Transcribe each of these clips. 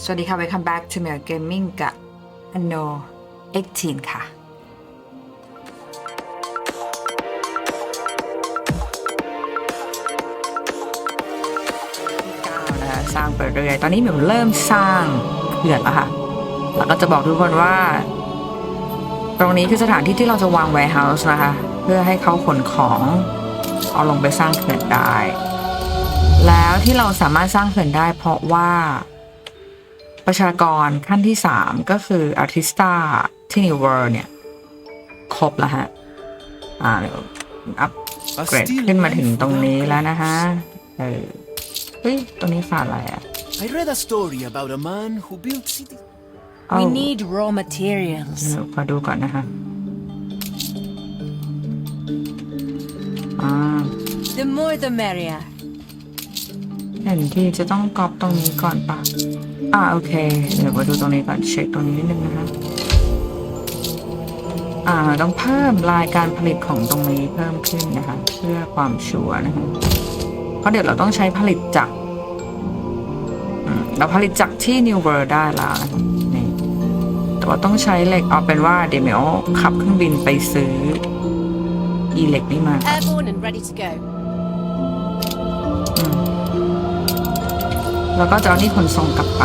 สวัสดีค่ะ welcome back to m i r Gaming กับ Anno 18ค่ะที่เก้านะคะสร้างไปเรื่อยตอนนี้เหมียวเริ่มสร้างเขื่อนแล้วค่ะ แล้วก็จะบอกทุกคนว่า ตรงนี้คือสถานที่ที่เราจะวาง warehouse นะคะ เพื่อให้เขาขนของเอาลงไปสร้างเขื่อนได้ แล้วที่เราสามารถสร้างเขื่อนได้เพราะว่า ประชากรขั้นที่ 3 ก็คืออาร์ติสตาที่นิวเวิร์เนี่ย ครบแล้วฮะ อ่าเดี๋ยวอัพเกรดขึ้นมาถึงตรงนี้แล้วนะฮะ เออ เฮ้ย ตรงนี้ขาดอะไรอะ I read a story about a man who built city. เอ้า We need raw materials. เดี๋ยวขอดูก่อนนะคะอ่า The more the merrier. แผนที่จะต้องก๊อปตรงนี้ก่อนปะ อ่าโอเค เดี๋ยวมาดูตรงนี้ก่อนเช็คตรงนี้นิดนึงนะคะอ่าต้องเพิ่มรายการผลิตของตรงนี้เพิ่มขึ้นนะคะ เพื่อความชัวร์นะคะเพราะเดี๋ยวเราต้องใช้ผลิตจากเราผลิตจากที่ New World ได้แล้วนะคะนี่แต่ว่าต้องใช้เหล็กเอาเป็นว่าเดี๋ยวเมียวขับเครื่องบินไปซื้ออีเหล็กนี่มา Airborne and ready to go. แล้วก็จะเอานี่ขนส่งกลับไป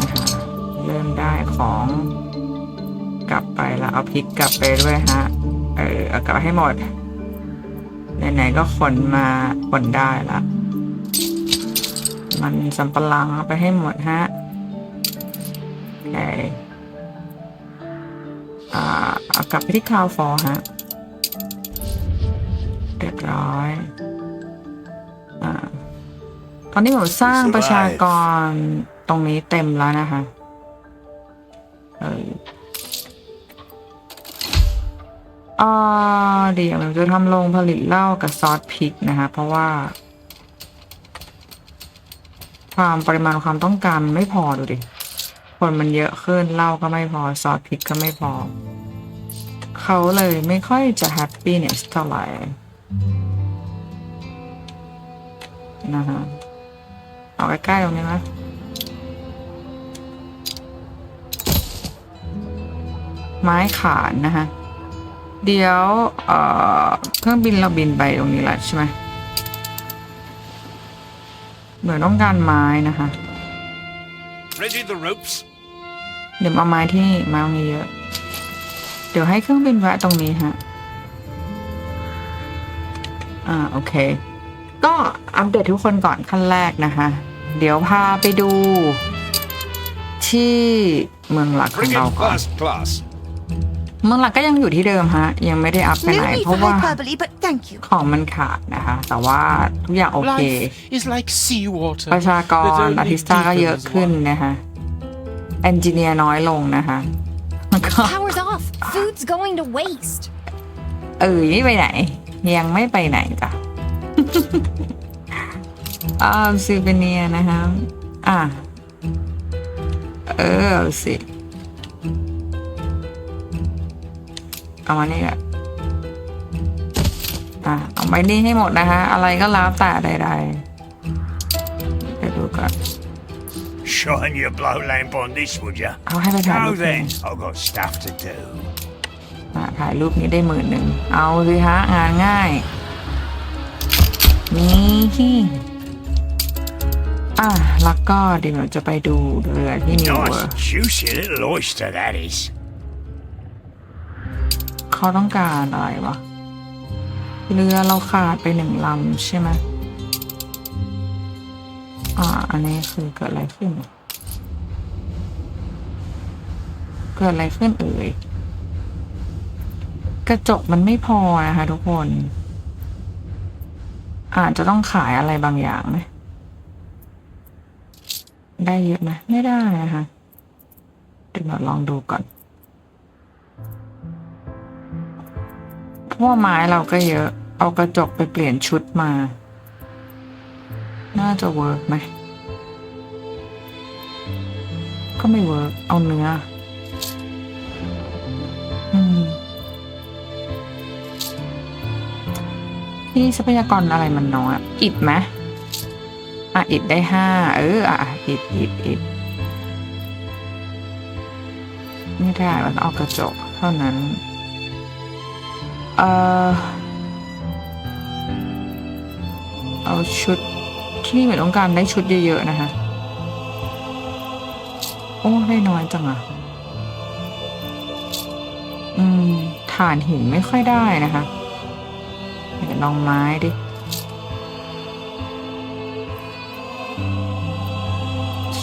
นะคะเริ่มได้ของกลับไปแล้วเอาพริกกลับไปด้วยฮะ เออเอากลับให้หมดไหนๆก็ขนมาขนได้ละมันสำปะหลังเอาไปให้หมดฮะโอเคอ่าเอากลับไปที่คาวฟอร์ฮะเรียบร้อย ตอนนี้ผมสร้างประชากรตรงนี้เต็มแล้วนะคะเอออเดี๋ยวเราจะทำโรงผลิตเหล้ากับซอสพริกนะคะ เพราะว่า ความปริมาณความต้องการไม่พอดูดิ คนมันเยอะขึ้นเหล้าก็ไม่พอซอสพริกก็ไม่พอ เขาเลยไม่ค่อยจะแฮปปี้เนี่ยเท่าไหร่นะฮะ เอาใกล้ๆตรงนี้ไหมไม้ขานนะฮะเดี๋ยวเอ่อเครื่องบินเราบินไปตรงนี้แหละใช่ไหมเหมือนต้องการไม้นะคะ Ready the ropes? เดี๋ยวเอาไม้ที่นี่ไม้ตรงนี้เยอะ เดี๋ยวให้เครื่องบินแวะตรงนี้ฮะ อ่า โอเค ก็อัปเดตทุกคนก่อนขั้นแรกนะคะ เดี๋ยวพาไปดู ที่เมืองหลักของ Bring เรา in ก่อน first class. เมืองหลักก็ยังอยู่ที่เดิมฮะ ยังไม่ได้อัพไป No ไหน need เพ for ราะว่า hyperbole, but thank you. ของมันขาดนะคะ แต่ว่าทุกอย่างโอเค Life is like seawater. ประชากร There's only อาร์ติสตาก็ deeper เยอะ than ขึ้น water. นะคะเอนจิเนียร์น้อยลงนะคะแล้วก็ Power's off. Food's going to waste. เออนี่ไปไหน ยังไม่ไปไหนจ้ะ อ่าซูเวเนียนะคะอะ เออเอาสิ เอามานี่แหละอะ เอาไปนี่ให้หมดนะคะ อะไรก็แล้วแต่ใดๆเดี๋ยวดูก่อน Shine your blow lamp on this, would ya? เอาให้ไปถ่ายรู Now ปเอง then, I've got stuff to do. อะถ่ายรูปนี้ได้หมื่นหนึ่ง เอาสิฮะ งานง่าย นี่ อะแล้วก็เดี๋ยวเราจะไปดูเรือที่นิวเวอร์ Nice, juicy little oyster that is. เขาต้องการอะไรวะ เรือเราขาดไปหนึ่งลำใช่ไหมอ่า อันนี้คือเกิดอะไรขึ้น เกิดอะไรขึ้นเอ่ย กระจกมันไม่พอนะคะทุกคน อาจจะต้องขายอะไรบางอย่างไหม ได้เยอะไหมไม่ได้นะคะเดี๋ยวเราลองดูก่อนเพราะว่าไม้เราก็เยอะ เอากระจกไปเปลี่ยนชุดมา น่าจะเวิร์กไหมก็ไม่เวิร์กเอาเนื้อที่ทรัพยากรอะไรมันน้อยอิดไหม อะอิดได้ห้าเอออะอิดอิดอิดไม่ได้มันเอากระจกเท่านั้น เออเอาชุดที่นี่เหมือนต้องการได้ชุดเยอะๆนะคะโอ้ได้น้อยจังอะอืมฐานหินไม่ค่อยได้นะคะเดี๋ยวลองไม้ดิ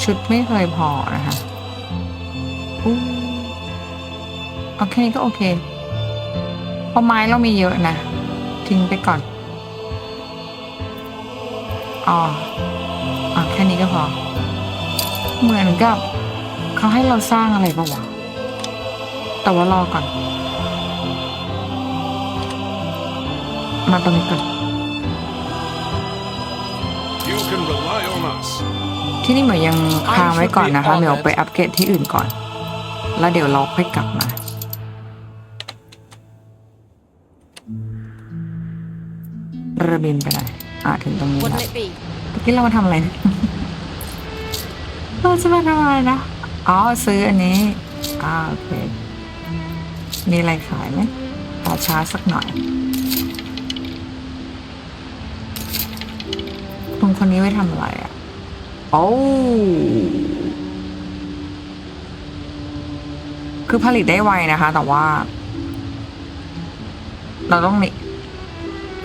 ชุดไม่เคยพอนะคะอู้เอาแค่นี้ก็โอเคเพราะไม้เรามีเยอะนะ ทิ้งไปก่อน อ๋ออแค่นี้ก็พอ เหมือนกับเขาให้เราสร้างอะไรปะวะ แต่ว่ารอก่อน มาตรงนี้ก่อน You can rely on us. ที่นี่เหมือนยังค้างไว้ก่อนนะคะ I should be เดี๋ยวไปอัปเกรดที่อื่นก่อน แล้วเดี๋ยวเราค่อยกลับมาเรือบินไปไหนอะถึงตรงนี้ What'll แล้ว it be? เมื่อกี้เรามาทำอะไรนะเราจะมาทำอะไรนะ อ๋อ ซื้ออันนี้อ่าโอเค มีอะไรขายไหมขอช้าสักหน่อยคุณคนนี้ไว้ทำอะไรอะ โอ้คือผลิตได้ไวนะคะ แต่ว่า เราต้องนี่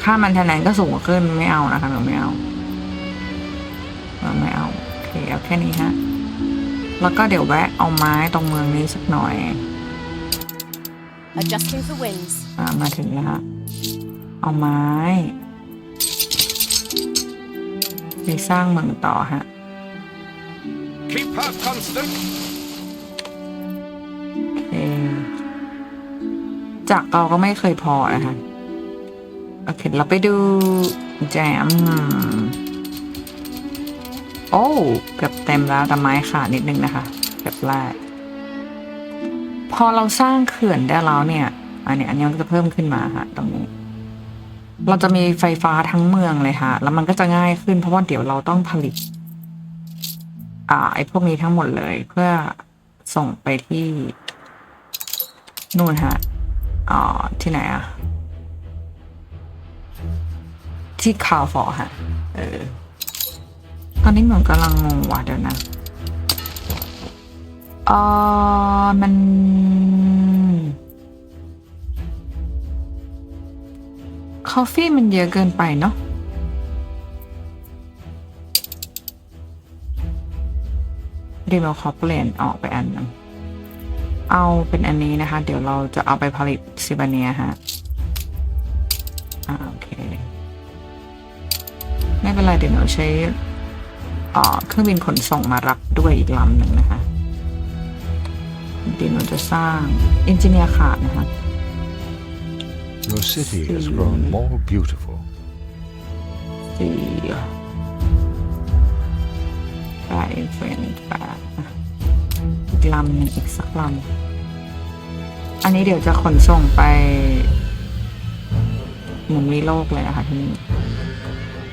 ค่ามันแทนนก็สูงขึ้นไม่เอานะคะเราไม่เอาเราไม่เอาโอเคเอาแค่นี้ฮะแล้วก็เดี๋ยวแวะเอาไม้ตรงเมืองนี้สักหน่อย Adjusting for winds. อ่ามาถึงแล้วฮะเอาไม้ไปสร้างเมืองต่อฮะ Keep her constant. โอเคจากเราก็ไม่เคยพอนะคะ โอเค เราไปดูแจม โอ้เกือบเต็มแล้วแต่ไม้ขาดนิดนึงนะคะเกือบแรก พอเราสร้างเขื่อนได้แล้วเนี่ย อันเนี้ยอันนี้มันจะเพิ่มขึ้นมาค่ะ ตรงนี้ เราจะมีไฟฟ้าทั้งเมืองเลยค่ะ แล้วมันก็จะง่ายขึ้นเพราะว่าเดี๋ยวเราต้องผลิต อ่าไอ้พวกนี้ทั้งหมดเลยเพื่อส่งไปที่นู่นฮะอ่าที่ไหนอะที่คาวฟอร์ฮะ เออ ตอนนี้เหมือนกำลังงงว่ะเดี๋ยวนะเออมัน คอฟฟี่มันเยอะเกินไปเนาะ รีเวลคอเปลี่ยนออกไปอันหนึงเอาเป็นอันนี้นะคะ เดี๋ยวเราจะเอาไปผลิตซิบาเนียฮะอ่าโอเค ไม่เป็นไรเดี๋ยวหนูใช้อ่าเครื่องบินขนส่งมารับด้วยอีกลำหนึ่งนะคะเดี๋ยวหนูจะสร้างอินจิเนียร์ขาดนะคะ Your city has grown more beautiful. สี่ แปดอินฟลูเอนซ์แปดอะอีกลำหนึ่งอีกสักลำอันนี้เดี๋ยวจะขนส่งไปเหมือนมีโลกเลยอะค่ะที่นี่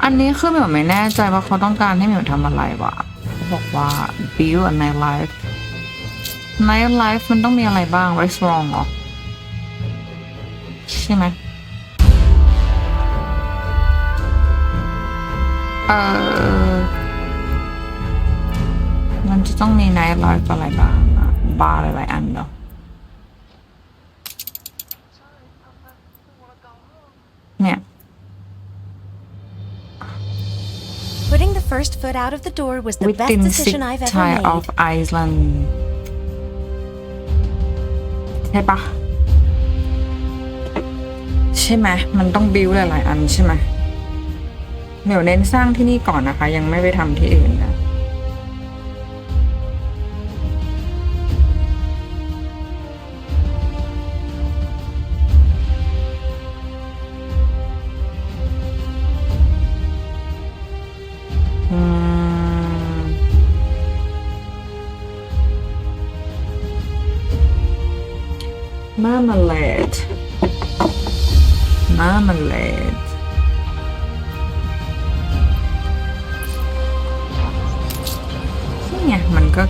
อันนี้คือเหมียวไม่แน่ใจว่าเขาต้องการให้เหมียวทำอะไรวะเขาบอกว่า build a night life night life มันต้องมีอะไรบ้าง restaurant เหรอ ใช่ไหมเออ มันจะต้องมีไนท์ไลฟ์อะไรบ้างอะบาร์หลายๆอันเหรอเนี่ย Putting the first foot out of the door was the best within six decision I've ever time made. of Iceland ใช่ปะใช่ไหมมันต้องบิวหลายๆอันใช่ไหมเดี๋ยวเน้นสร้างที่นี่ก่อนนะคะ ยังไม่ไปทำที่อื่นนะ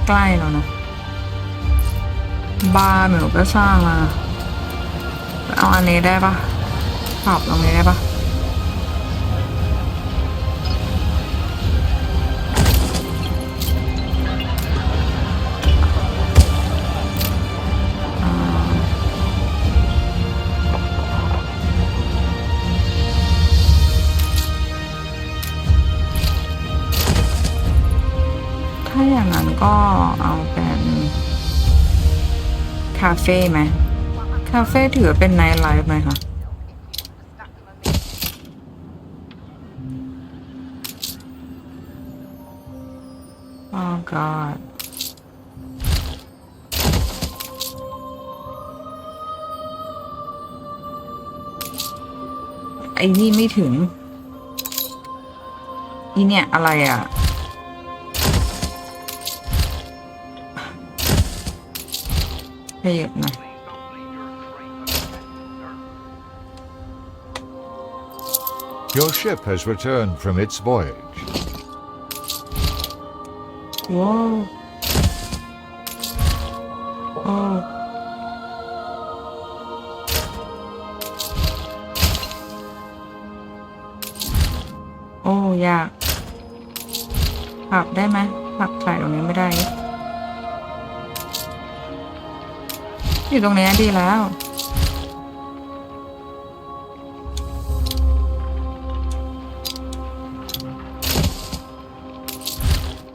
ใกล้แล้วนะ บาร์เหมียวก็สร้างมา เอาอันนี้ได้ปะปรับตรงนี้ได้ปะ ก็เอาเป็นคาเฟ่ไหมคาเฟ่ถือเป็นไนท์ไลฟ์ไหมคะ Oh god ไอ้นี่ไม่ถึงอีเนี่ยอะไรอะ ขยับหน่อย Your ship has returned from its voyage. ว้าวโอ้โอ้ยากปรับได้ไหม อยู่ตรงนี้ดีแล้ว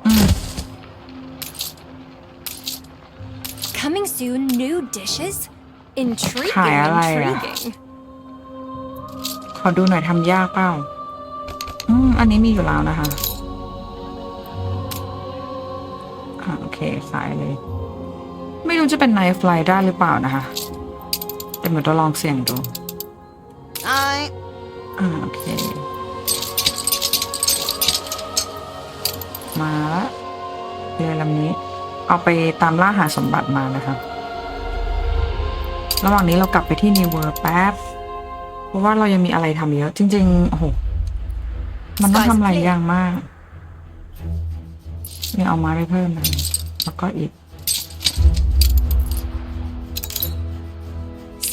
อืม Coming soon, new dishes? Intriguing, ขายอะไรอะ intriguing. ขอดูหน่อยทำยากเปล่า อืม อันนี้มีอยู่แล้วนะคะ อ่าโอเคขายเลย ไม่รู้จะเป็นไนฟ์ไฟได้หรือเปล่านะคะ แต่เหมือนจะลองเสี่ยงดู I อ่าโอเค มาละเรือลำนี้ เอาไปตามล่าหาสมบัติมานะคะ ระหว่างนี้เรากลับไปที่นิวเวอร์แป๊บ เพราะว่าเรายังมีอะไรทำเยอะ จริงๆ โอ้โห มันต้องทำหลายอย่างมากนี่เอาไม้ไปเพิ่มนะแล้วก็อีก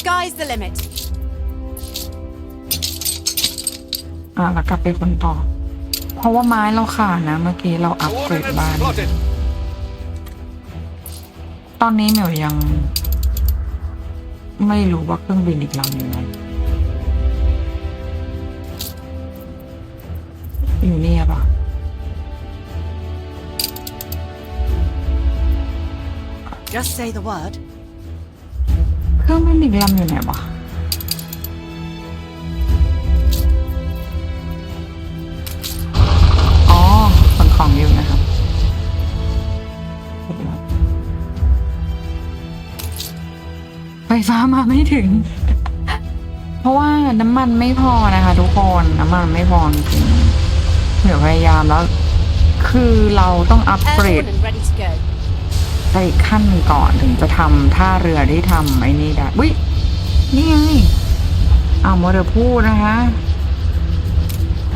sky's the limit. อะแล้วกลับไปคนต่อ เพราะว่าไม้เราขาดนะ เมื่อกี้เราอัปเกรด Coordinates บ้าน spotted. ตอนนี้เหมียวยัง ไม่รู้ว่าเครื่องบินอีกลำอยู่ไหนอยู่นี่ปะ Just say the word. เครื่องบินอีกลำอยู่ไหนวะอ๋อขนของอยู่นะครับไฟฟ้ามาไม่ถึง เพราะว่าน้ำมันไม่พอนะคะ ทุกคนน้ำมันไม่พอจริงเดี๋ยวพยายามแล้ว คือเราต้องอัปเกรด ไปอีกขั้นหนึ่งก่อนถึงจะทำท่าเรือที่ทำไอ้นี่ได้วินี่ไงอ้าวโมเดลพูดนะคะ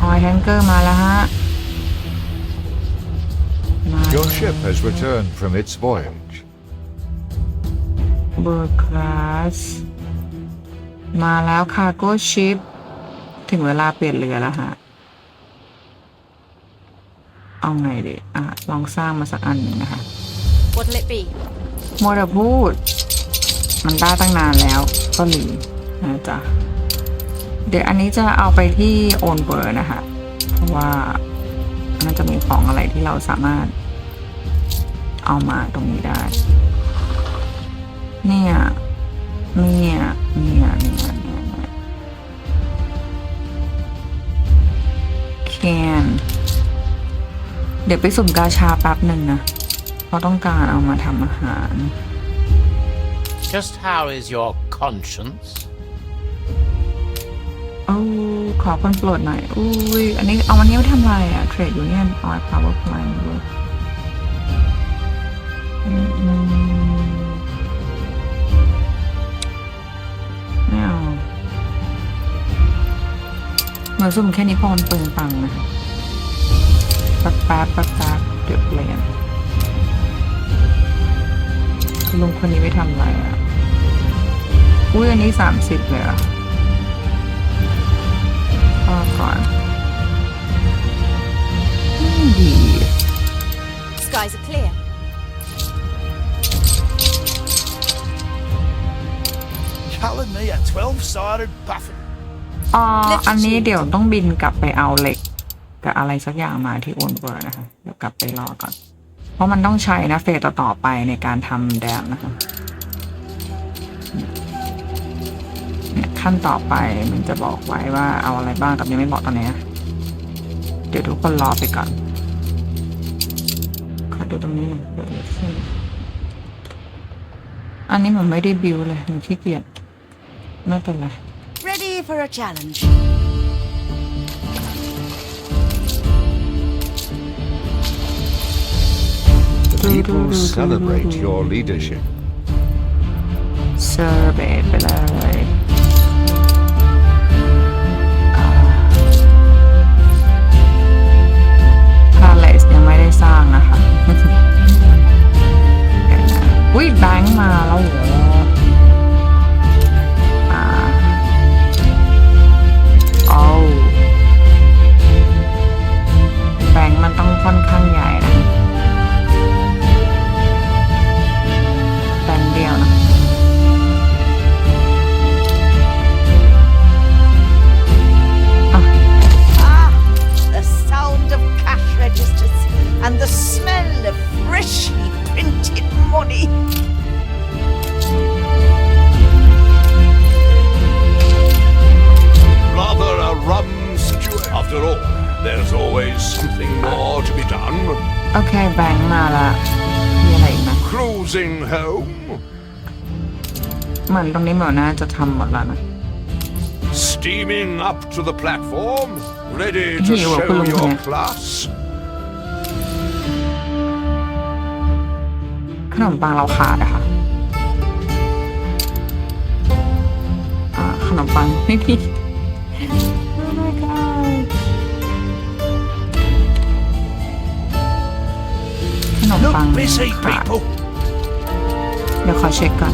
ออยแทงเกอร์มาแล้วฮะมา Your ship has returned from its voyage. เบอร์คลาสมาแล้วคาร์โก้ชิป ถึงเวลาเปลี่ยนเรือแล้วฮะ เอาไงดีอะ ลองสร้างมาสักอันหนึ่งนะคะ What'll it be? โมเดพูด มันได้ตั้งนานแล้วก็หลีนะจ๊ะ เดี๋ยวอันนี้จะเอาไปที่โอนเบอร์นะคะ เพราะว่ามันจะมีของอะไรที่เราสามารถเอามาตรงนี้ได้ เนี่ย เนี่ย เนี่ยเนี่ยเนี่ยเนี่ย can เดี๋ยวไปสุ่มกาชาแป๊บหนึ่งนะ เพราะต้องการเอามาทำอาหาร Just how is your conscience? โอ้ขอคนโปรดหน่อยอุ้ยอันนี้เอาวันนี้ไปทำอะไรอะเทรดยูเนียนออยพาวเวอร์พลายด้วยไม่เอาเหมือนสุ่มแค่นี้พอมันเปลืองตังค์นะแป๊บแป๊บแป๊บแป๊บเดี๋ยวเปลี่ยนคุณ ลุงคนนี้ไม่ทำอะไรอะ อุ้ยอันนี้สามสิบเลยอะก็ก่อนอืมดี Skies are clear. Calling me a 12-sided buffet. อ๋ออันนี้เดี๋ยวต้องบินกลับไปเอาเหล็ก กับอะไรสักอย่างมาที่โอนเวอร์นะคะ เดี๋ยวกลับไปรอก่อน เพราะมันต้องใช้นะเฟสต่อๆไปในการทำแดมนะคะเนี่ยขั้นต่อไปมันจะบอกไว้ว่าเอาอะไรบ้างแต่ยังไม่บอกตอนนี้ เดี๋ยวทุกคนรอไปก่อนขอดูตรงนี้อยเกิดอะไรขึ้นอันนี้มันไม่ได้บิวเลยมันขี้เกียจไม่เป็นไร Ready for a challenge. People celebrate your leadership. เซอร์เบตไปเลยพาเลสยังไม่ได้สร้างนะคะเดี๋ยวนะอุ้ยแบงค์มาแล้วเหรออ่าโอ้แบงค์มันต้องค่อนข้างใหญ่ เหมือนตรงนี้เหมือนน่าจะทำหมดแล้วนะ steaming up to the platform, ready to Here, we'll show put 'em your here. class. ขนมปังเราขาดอะค่ะอ่าขนมปังไม่มี Oh my god ขนมปัง Look busy, ขาด people. เดี๋ยวขอเช็คก่อน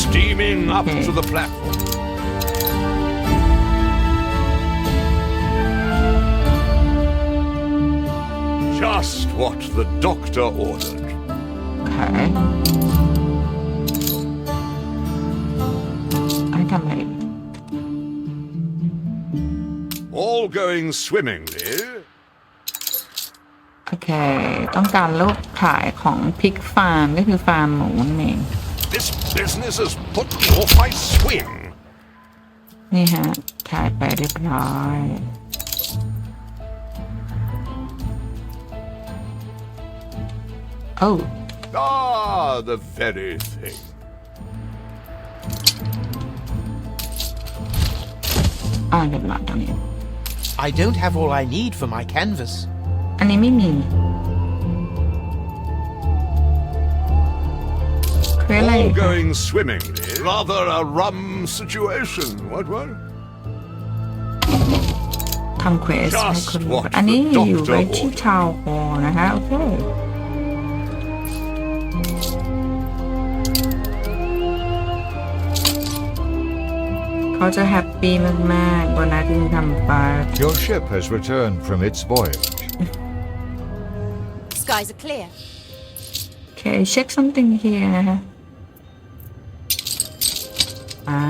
Steaming up Okay. to the platform. Just what the doctor ordered. โอเคอันนี้ทำอะไรอีก All going swimmingly. โอเค ต้องการรูปถ่ายของพิกฟาร์มก็คือฟาร์มหมูนั่นเอง This business has put me off my swing. นี่ฮะ ถ่ายไปเรียบร้อย โอ้ Ah, the very thing. อ่าเรียบร้อยตรงนี้ I don't have all I need for my canvas. อันนี้ไม่มี คืออะไร All going swimmingly. Rather a rum situation. What, what? ทำเควสให้คุณ Just what อันนี้ the อยู่ doctor ไว้ที่ ordered. ชาวโฮนะคะ โอเค เขาจะแฮปปี้มากๆบนนัดที่ทำไป Your ship has returned from its voyage. Skies are clear. Okay, check something here นะคะ อ่า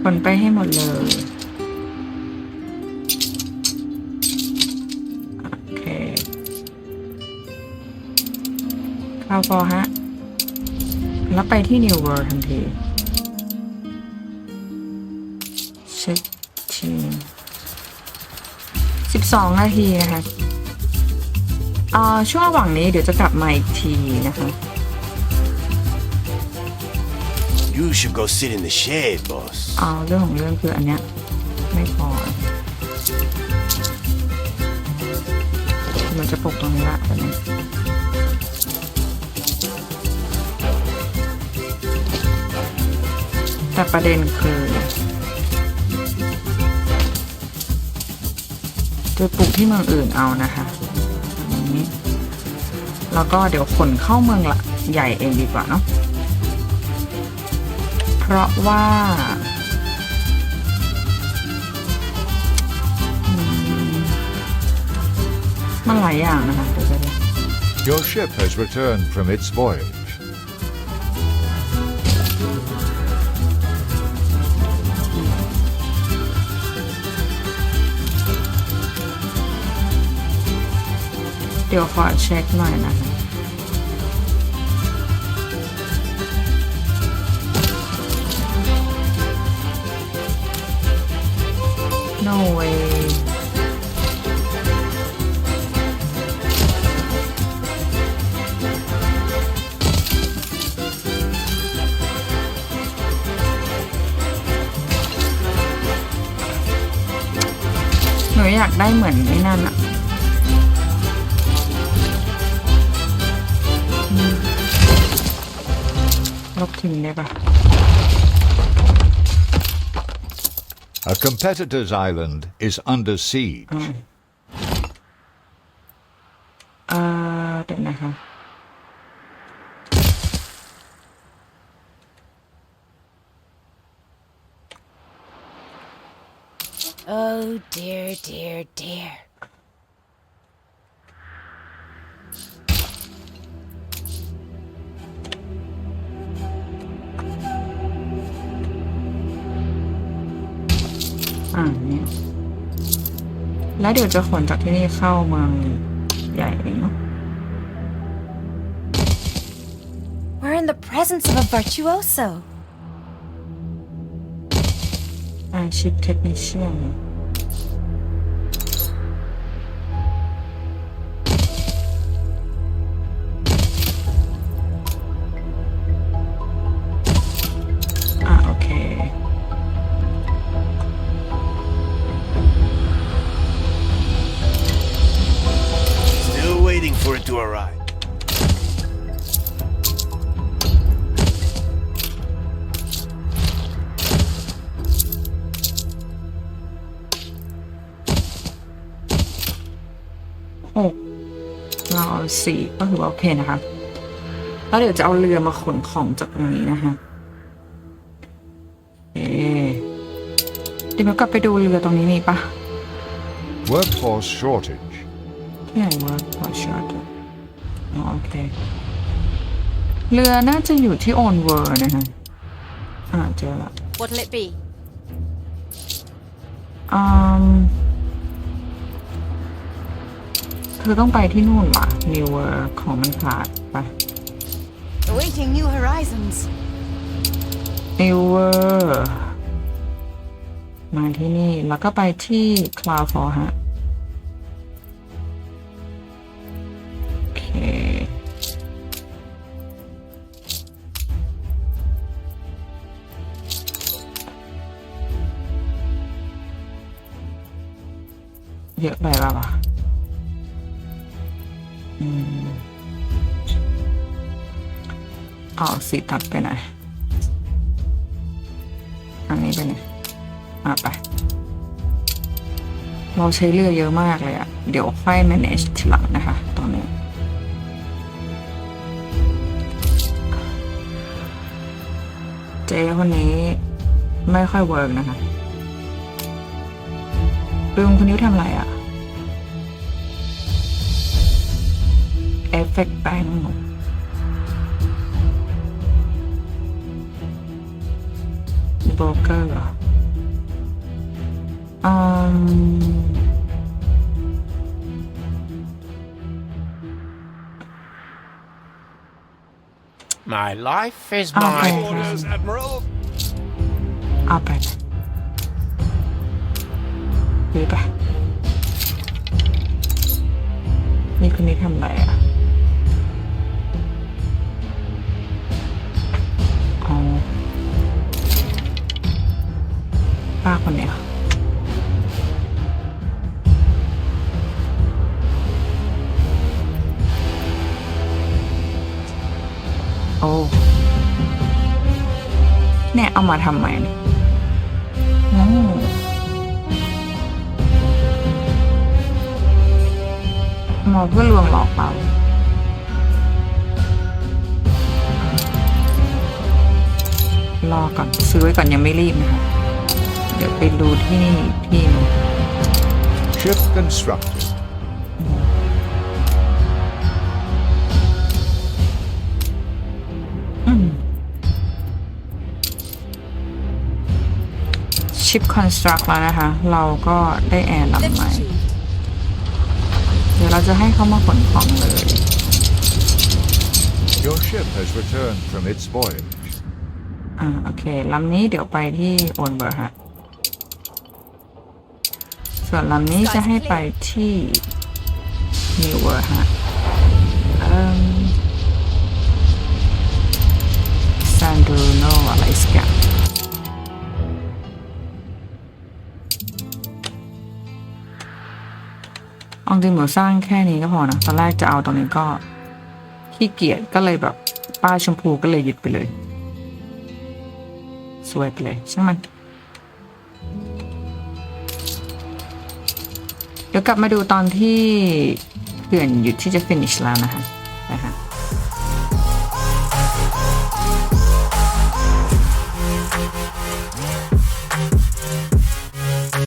คนไปให้หมดเลย โอเค เข้าพอฮะ แล้วไปที่ New World ทันทีเช็คทีม12นาทีนะคะอ่า ช่วงระหว่างนี้เดี๋ยวจะกลับมาอีกทีนะคะ You should go sit in the shade, boss. เอาเรื่องของเรื่องคืออันเนี้ยไม่พอ มันจะปลุกตรงนี้ละแบบนี้แต่ประเด็นคือจะปลูกที่เมืองอื่นเอานะคะอันนี้ แล้วก็เดี๋ยวขนเข้าเมืองละใหญ่เองดีกว่าเนาะเพราะว่ามมันหลายอย่างนะคะเดี๋ยวจะ Your ship has returned from its voyage. ดี๋ยวขอเช็คหน่อยนะคะ no way หนูอยากได้เหมือนไอ้นั่นอะ ลบทิ้งได้ปะ A competitor's island is under siege. เอ่อเดี๋ยวนะคะ Oh dear, dear, dear. แล้วเดี๋ยวจะขนจากที่นี่เข้าเมืองใหญ่เองเนาะ We're in the presence of a virtuoso. อา สี่ก็ถือว่าโอเคนะคะแล้วเดี๋ยวจะเอาเรือมาขนของจากตรงนี้นะคะเอ๊เดี๋ยวเรากลับไปดูเรือตรงนี้มีปะ Workforce shortage. ที่ไหนวะพอชอตอ๋อโอเคเรือน่าจะอยู่ที่โอนเวอร์นะคะอ่าเจอละ What'll it be? อื มคือต้องไปที่นู่นว่ะนิวเวอร์ของมันขาดไป Awaiting new horizons. นิวเวอร์มาที่นี่ แล้วก็ไปที่คลาวฟอร์ฮะ โอเค เยอะไปป่ะวะ อืมเอาสีตัดไปไหนอยอันนี้ไปไหนอะไป เราใช้เรือเยอะมากเลยอะเดี๋ยวค่อย manage ทีหลังนะคะตอนนี้เจ๊คนนี้ไม่ค่อยเวิร์กนะคะลุงคนนี้ทำอะไรอะเอฟเฟกต์แบงโบรกเกอร์เหรออืม My life is Oh, my. okay. Orders, Admiral. เอาไปดีปะนี่คนนี้ทำอะไรอะ คนเนี้ยโอ้เนี่ยเอามาทำไมเนี่ยอืมเพื่อลวงหลอกเรารอก่อน ซื้อไว้ก่อนยังไม่รีบนะคะ เดี๋ยวไปดูที่นี่อีกที่หนึง Ship constructed. ชิปคอนสตรักแล้วนะคะ เราก็ได้แอร์ลำใหม่ เดี๋ยวเราจะให้เขามาขนของเลย Your ship has returned from its voyage. อ่า โอเคลำนี้เดี๋ยวไปที่โอนเบอร์ฮะ ส่วนลำนี้จะให้ไปที่นิวเวอร์ฮะซานดูโนอะไรสักอย่างเอาจริงหมูสร้างแค่นี้ก็พอนะ ตอนแรกจะเอาตรงนี้ก็ขี้เกียจก็เลยแบบป้ายชมพูก็เลยยึดไปเลย สวยไปเลย ช่างมัน เดี๋ยวกลับมาดูตอนที่เขื่อนหยุดที่จะ finish แล้วนะคะนะคะ